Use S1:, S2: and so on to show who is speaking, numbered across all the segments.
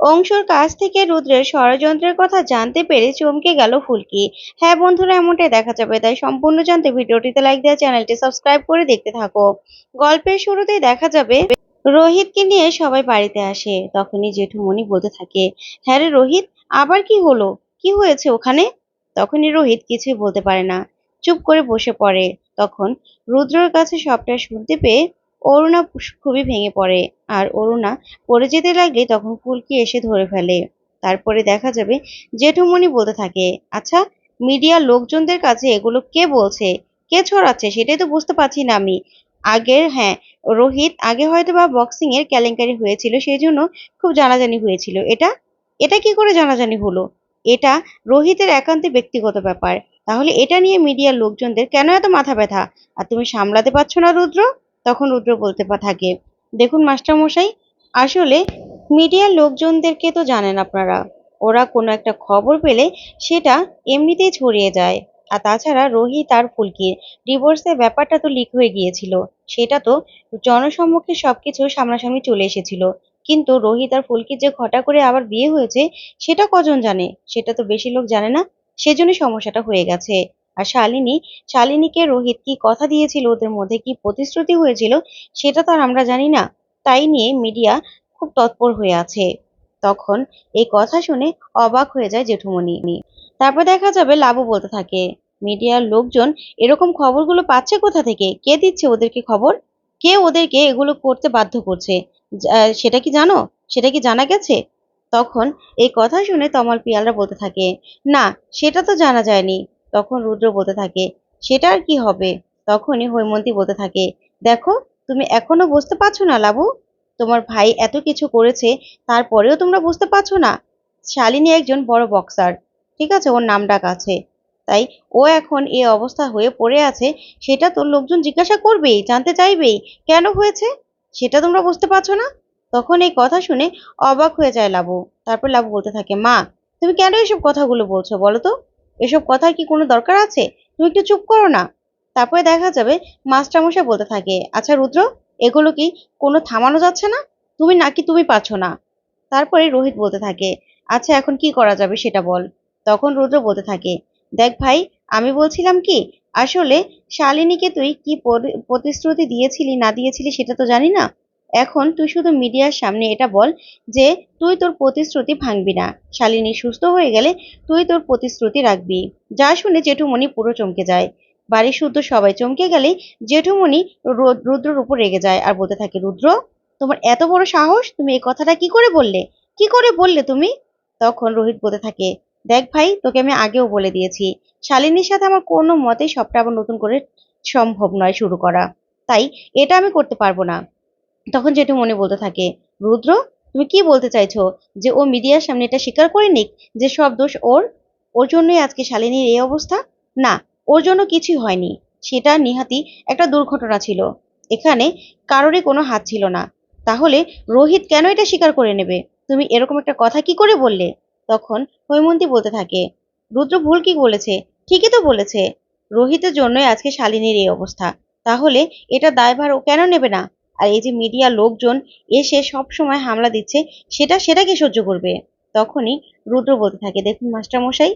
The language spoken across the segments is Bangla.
S1: অংশুর কাছ থেকে রুদ্রের ষড়যন্ত্রের কথা জানতে পেরে চমকে গেল ফুলকি। হ্যাঁ বন্ধুরা, এমনটাই দেখা যাবে। তাই সম্পূর্ণ জানতে ভিডিওটিতে লাইক দেওয়া, চ্যানেলটি সাবস্ক্রাইব করে দেখতে থাকো। গল্পের শুরুতেই দেখা যাবে, রোহিতকে নিয়ে সবাই বাড়িতে আসে। তখনই জেঠুমণি বলতে থাকে হ্যাঁ রে রোহিত, আবার কি হলো? কি হয়েছে ওখানে? তখনই রোহিত কিছুই বলতে পারে না। চুপ করে বসে পড়ে। তখন রুদ্রর কাছে সবটা শুনতে পেয়ে অরুণা খুবই ভেঙে পড়ে। আর অরুণা পড়ে যেতে লাগলে তখন ফুলকি এসে ধরে ফেলে। তারপরে দেখা যাবে জেঠুমণি বলতে থাকে আচ্ছা মিডিয়ার লোকজনদের কাছে এগুলো কে বলছে? কে ছড়াচ্ছে? সেটাই তো বুঝতে পারছি না আমি। আগের হ্যাঁ রোহিত আগে হয়তো বা বক্সিং এর কেলেঙ্কারি হয়েছিল সেই জন্য খুব জানাজানি হয়েছিল। এটা এটা কি করে জানাজানি হলো? এটা রোহিতের একান্তে ব্যক্তিগত ব্যাপার। তাহলে এটা নিয়ে মিডিয়ার লোকজনদের কেন এত মাথা ব্যথা? আর তুমি সামলাতে পারছ না, রুদ্র? তখন রুদ্র বলতে থাকে, দেখুন মাস্টারমশাই, আসলে মিডিয়ার লোকজনদেরকে তো জানেন আপনারা। ওরা কোনো একটা খবর পেলে সেটা এমনিতেই ছড়িয়ে যায়। আর তাছাড়া রোহিত আর ফুলকির ডিভোর্সের ব্যাপারটা তো লিক হয়ে গিয়েছিল। সেটা তো জনসম্মুখে সবকিছু সামনাসামনি চলে এসেছিল। কিন্তু রোহিত আর ফুলকির যে ঘটা করে আবার বিয়ে হয়েছে, সেটা কজন জানে? সেটা তো বেশি লোক জানে না। সেজন্যই সমস্যাটা হয়ে গেছে। আর শালিনী, শালিনীকে রোহিত কি কথা দিয়েছিল? ওদের মধ্যে কি প্রতিশ্রুতি হয়েছিল? সেটা তো আর আমরা জানি না। তাই নিয়ে মিডিয়া খুব তৎপর হয়ে আছে। তখন এই কথা শুনে অবাক হয়ে যায় জেঠুমণি। তারপর দেখা যাবে লাবু বলতে থাকে, মিডিয়ার লোকজন এরকম খবরগুলো পাচ্ছে কোথা থেকে? কে দিচ্ছে ওদেরকে খবর? কে ওদেরকে এগুলো করতে বাধ্য করছে? সেটা কি জানো? সেটা কি জানা গেছে? তখন এই কথা শুনে তমাল পিয়ালরা বলতে থাকে, না, সেটা তো জানা যায়নি। তখন রুদ্র বলতে থাকে, সেটা আর কি হবে? তখনই হৈমন্তী বলতে থাকে, দেখো, তুমি এখনও বুঝতে পারছ না লাবু, তোমার ভাই এত কিছু করেছে, তারপরেও তোমরা বুঝতে পারছ না। শালিনী একজন বড় বক্সার ঠিক আছে, ওর নাম ডাক আছে। তাই ও এখন এই অবস্থা হয়ে পড়ে আছে, সেটা তো লোকজন জিজ্ঞাসা করবেই, জানতে চাইবেই, কেন হয়েছে? সেটা তোমরা বুঝতে পারছ না? তখন এই কথা শুনে অবাক হয়ে যায় লাবু। তারপর লাবু বলতে থাকে, মা, তুমি কেন এসব কথাগুলো বলছো বলো তো? এসব কথার কি কোনো দরকার আছে? তুমি একটু চুপ করো না। তারপরে দেখা যাবে মাস্টারমশাই বলতে থাকে আচ্ছা রুদ্র, এগুলো কি কোনো থামানো যাচ্ছে না? তুমি নাকি তুমি পাচ্ছ না? তারপরে রোহিত বলতে থাকে আচ্ছা এখন কি করা যাবে সেটা বল। তখন রুদ্র বলতে থাকে, দেখ ভাই, আমি বলছিলাম কি, আসলে শালিনীকে তুই কি প্রতিশ্রুতি দিয়েছিলি না দিয়েছিলি সেটা তো জানি না। এখন তুই শুধু মিডিয়ার সামনে এটা বল যে তুই তোর প্রতিশ্রুতি ভাঙবি না। শালিনী সুস্থ হয়ে গেলে তুই তোর প্রতিশ্রুতি রাখবি। যা শুনে জেঠুমণি পুরো চমকে যায়। বাড়ির শুদ্ধ সবাই চমকে গেলেই জেঠুমণি রুদ্রর উপর রেগে যায় আর বলতে থাকে, রুদ্র, তোমার এত বড় সাহস? তুমি এই কথাটা কি করে বললে? কি করে বললে তুমি? তখন রোহিত বলতে থাকে, দেখ ভাই, তোকে আমি আগেও বলে দিয়েছি, শালিনীর সাথে আমার কোনো মতে সবটা আবার নতুন করে সম্ভব নয় শুরু করা। তাই এটা আমি করতে পারব না। তখন যেটু মনে বলতে থাকে, রুদ্র, তুমি কি বলতে চাইছো যে ও মিডিয়ার সামনে এটা স্বীকার করে নিক যে সব দোষ ওর? ওর জন্যই আজকে শালিনীর এই অবস্থা? না, ওর জন্য কিছুই হয়নি। সেটা নিহাতি একটা দুর্ঘটনা ছিল। এখানে কারোরই কোনো হাত ছিল না। তাহলে রোহিত কেন এটা স্বীকার করে নেবে? তুমি এরকম একটা কথা কি করে বললে? তখন হৈমন্তী বলতে থাকে, রুদ্র ভুল কি বলেছে? ঠিকই তো বলেছে। রোহিতের জন্যই আজকে শালিনীর এই অবস্থা। তাহলে এটা দায়ভার ও কেন নেবে না? আর এই যে মিডিয়া লোকজন এসে সব সময় হামলা দিচ্ছে, সেটা সেটাকে সহ্য করবে? তখনই রুদ্র বলতে থাকে, দেখুন মাস্টারমশাই,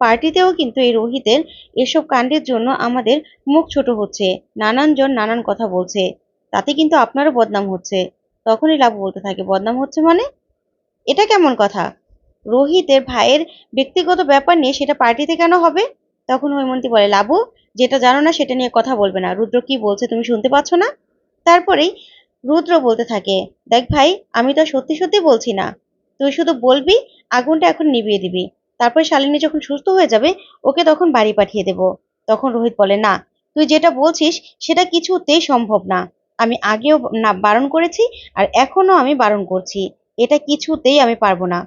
S1: পার্টিতেও কিন্তু এই রোহিতের এসব কাণ্ডের জন্য আমাদের মুখ ছোট হচ্ছে, নানানজন নানান কথা বলছে, তাতে কিন্তু আপনারও বদনাম হচ্ছে। তখনই লাভ বলতে থাকে, বদনাম হচ্ছে মানে? এটা কেমন কথা? রোহিতের ভাইয়ের ব্যক্তিগত ব্যাপার নিয়ে সেটা পার্টিতে কেন হবে? তখন হৈমন্তী বলে, লাবু, যেটা জানো না সেটা নিয়ে কথা বলবে না। রুদ্র কি বলছে তুমি শুনতে পাচ্ছ না? তারপরেই রুদ্র বলতে থাকে, দেখ ভাই, আমি তো সত্যি সত্যি বলছি না। তুই শুধু বলবি, আগুনটা এখন নিভিয়ে দিবি। তারপর শালিনী যখন সুস্থ হয়ে যাবে, ওকে তখন বাড়ি পাঠিয়ে দেব। তখন রোহিত বলে, না, তুই যেটা বলছিস, সেটা কিছুতেই সম্ভব না। আমি আগেও না, বারণ করেছি, আর এখনও আমি বারণ করছি। এটা কিছুতেই আমি পারব না।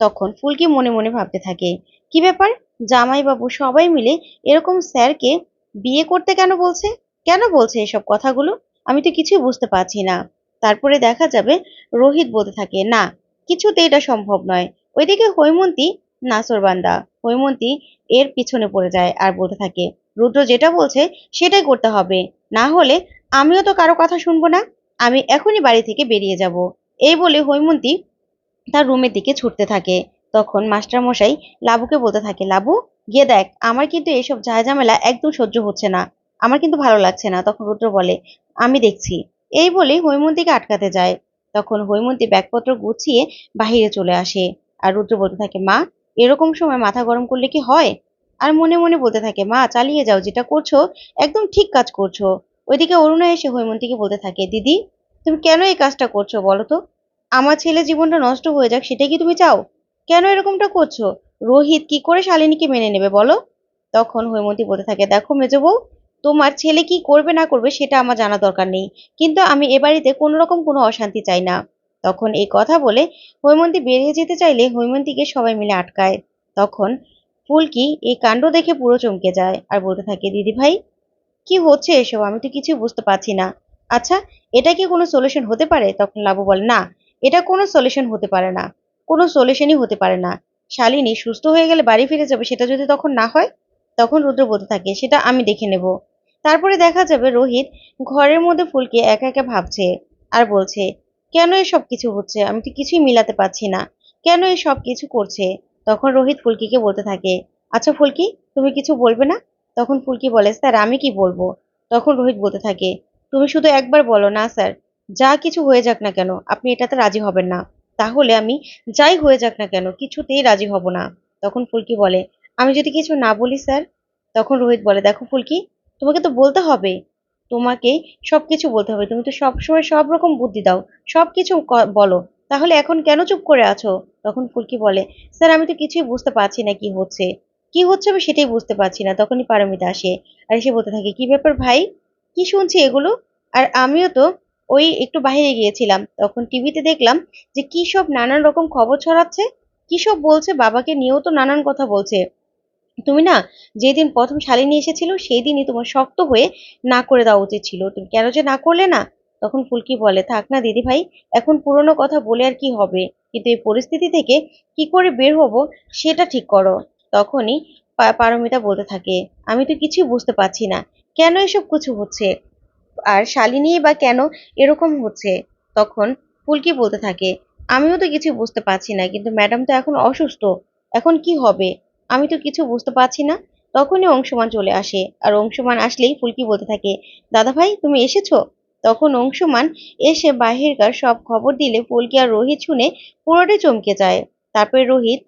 S1: তখন ফুলকি মনে মনে ভাবতে থাকে, কি ব্যাপার? জামাইবাবু সবাই মিলে এরকম স্যারকে বিয়ে করতে কেন বলছে? কেন বলছে এসব কথাগুলো? আমি তো কিছুই বুঝতে পারছি না। তারপরে দেখা যাবে, রোহিত বলতে থাকে, না, কিছুতে এটা সম্ভব নয়। ওইদিকে হৈমন্তী নাসরবান্দা হৈমন্তী এর পিছনে পড়ে যায় আর বলতে থাকে, রুদ্র যেটা বলছে সেটাই করতে হবে। না হলে আমিও তো কারও কথা শুনব না। আমি এখনই বাড়ি থেকে বেরিয়ে যাব। এই বলে হৈমন্তী তার রুমের দিকে ছুটতে থাকে। তখন মাস্টারমশাই লাবুকে বলতে থাকে, লাবু, গিয়ে দেখ, আমার কিন্তু এসব ঝামেলা একদম সহ্য হচ্ছে না। আমার কিন্তু ভালো লাগছে না। তখন রুদ্র বলে, আমি দেখছি। এই বলে হৈমন্তীকে আটকাতে যায়। তখন হৈমন্তী ব্যাগপত্র গুছিয়ে বাহিরে চলে আসে। আর রুদ্র বলতে থাকে, মা, এরকম সময় মাথা গরম করলে কি হয়? আর মনে মনে বলতে থাকে, মা, চালিয়ে যাও, যেটা করছ একদম ঠিক কাজ করছ। ওইদিকে অরুণা এসে হৈমন্তীকে বলতে থাকে, দিদি, তুমি কেন এই কাজটা করছ বলো তো? আমার ছেলে জীবনটা নষ্ট হয়ে যাক সেটাই কি তুমি চাও? কেন এরকমটা করছ? রোহিত কি করে শালিনীকে মেনে নেবে বলো? তখন হৈমন্তী বলতে থাকে, দেখো মেজো বউ তোমার ছেলে কি করবে না করবে সেটা আমার জানা দরকার নেই। কিন্তু আমি এ বাড়িতে কোনো রকম কোনো অশান্তি চাই না। তখন এই কথা বলে হৈমন্তী বেরিয়ে যেতে চাইলে হৈমন্তীকে সবাই মিলে আটকায়। তখন ফুলকি এই কাণ্ড দেখে পুরো চমকে যায় আর বলতে থাকে, দিদি ভাই, কি হচ্ছে এসব? আমি তো কিছু বুঝতে পারছি না। আচ্ছা এটা কি কোনো সলিউশন হতে পারে? তখন লাবু বলে, না, এটা কোনো সলিউশন হতে পারে না। কোনো সলিউশনই হতে পারে না। শালিনী সুস্থ হয়ে গেলে বাড়ি ফিরে যাবে, সেটা যদি তখন না হয়? তখন রুদ্র বলতে থাকে, সেটা আমি দেখে নেব। তারপরে দেখা যাবে রোহিত ঘরের মধ্যে ফুলকে একা একা ভাবছে আর বলছে, কেন এসব কিছু হচ্ছে? আমি তো কিছুই মিলাতে পারছি না। কেন এই সব কিছু করছে? তখন রোহিত ফুলকিকে বলতে থাকে আচ্ছা ফুলকি, তুমি কিছু বলবে না? তখন ফুলকি বলে, স্যার, আমি কি বলব? তখন রোহিত বলতে থাকে, তুমি শুধু একবার বলো না, স্যার, যা কিছু হয়ে যাক না কেন, আপনি এটাতে রাজি হবেন না। তাহলে আমি যাই হয়ে যাক না কেন, কিছুতেই রাজি হব না। তখন ফুলকি বলে, আমি যদি কিছু না বলি, স্যার? তখন রোহিত বলে, দেখো ফুলকি তোমাকে তো বলতে হবে। তোমাকে সবকিছু বলতে হবে। তুমি তো সবসময় সব রকম বুদ্ধি দাও। সবকিছু ক- বলো। তাহলে এখন কেন চুপ করে আছো? তখন ফুলকি বলে, স্যার, আমি তো কিছুই বুঝতে পারছি না কি হচ্ছে। কি হচ্ছে আমি সেটাই বুঝতে পারছি না। তখনই পারমিতা আসে আর এসে বলতে থাকে, কি ব্যাপার ভাই? কি শুনছি এগুলো? আর আমিও তো ওই একটু বাইরে গিয়েছিলাম। তখন টিভিতে দেখলাম যে কি সব নানান রকম খবর ছড়াচ্ছে। কি সব বলছে? বাবাকে নিয়েও তো নানান কথা বলছে। তুমি না যেদিন প্রথম শালিনী এসেছিল সেই দিনই তোমার শক্ত হয়ে না করে দেওয়া উচিত ছিল। তুমি কেন যে না করলে না? তখন ফুলকি বলে, থাক না দিদি ভাই, এখন পুরনো কথা বলে আর কি হবে? কিন্তু এই পরিস্থিতি থেকে কি করে বের হব, সেটা ঠিক করো। তখনই পারমিতা বলতে থাকে, আমি তো কিছুই বুঝতে পারছি না। কেন এসব কিছু হচ্ছে? আর শালিনী বা কেন এরকম হচ্ছে? তখন ফুলকি বলতে থাকে, আমিও তো কিছু বুঝতে পারছি না, কিন্তু ম্যাডাম তো এখন অসুস্থ। এখন কি হবে? আমি তো কিছু বুঝতে পারছি না। তখনই অংশমান চলে আসে। আর অংশমান আসলেই ফুলকি বলতে থাকে দাদা ভাই তুমি এসেছ? তখন অংশমান এসে বাহিরকার সব খবর দিলে ফুলকি আর রোহিত শুনে পুরোটাই চমকে যায়। তারপরে রোহিত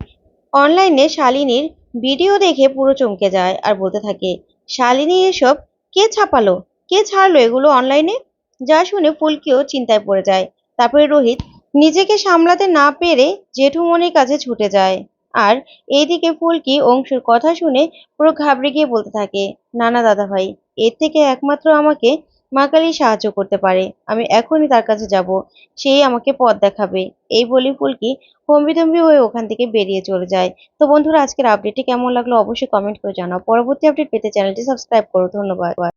S1: অনলাইনে শালিনীর ভিডিও দেখে পুরো চমকে যায় আর বলতে থাকে, শালিনী, এসব কে ছাপালো? কে ছাড়লো এগুলো অনলাইনে যা শুনে ফুলকিও চিন্তায় পড়ে যায়। তারপরে রোহিত নিজেকে সামলাতে না পেরে জেঠুমনির কাছে ছুটে যায়। আর এইদিকে ফুলকি অংশুর কথা শুনে পুরো ঘাবড়ে গিয়ে বলতে থাকে না না দাদা ভাই এর থেকে একমাত্র আমাকে মা কালী সাহায্য করতে পারে। আমি এখনই তার কাছে যাব, সেই আমাকে পথ দেখাবে। এই বলি ফুলকি হম্বিতম্বি হয়ে ওখান থেকে বেরিয়ে চলে যায়। তো বন্ধুরা, আজকের আপডেটটি কেমন লাগল অবশ্যই কমেন্ট করে জানাও। পরবর্তী আপডেট পেতে চ্যানেলটি সাবস্ক্রাইব করো। ধন্যবাদ।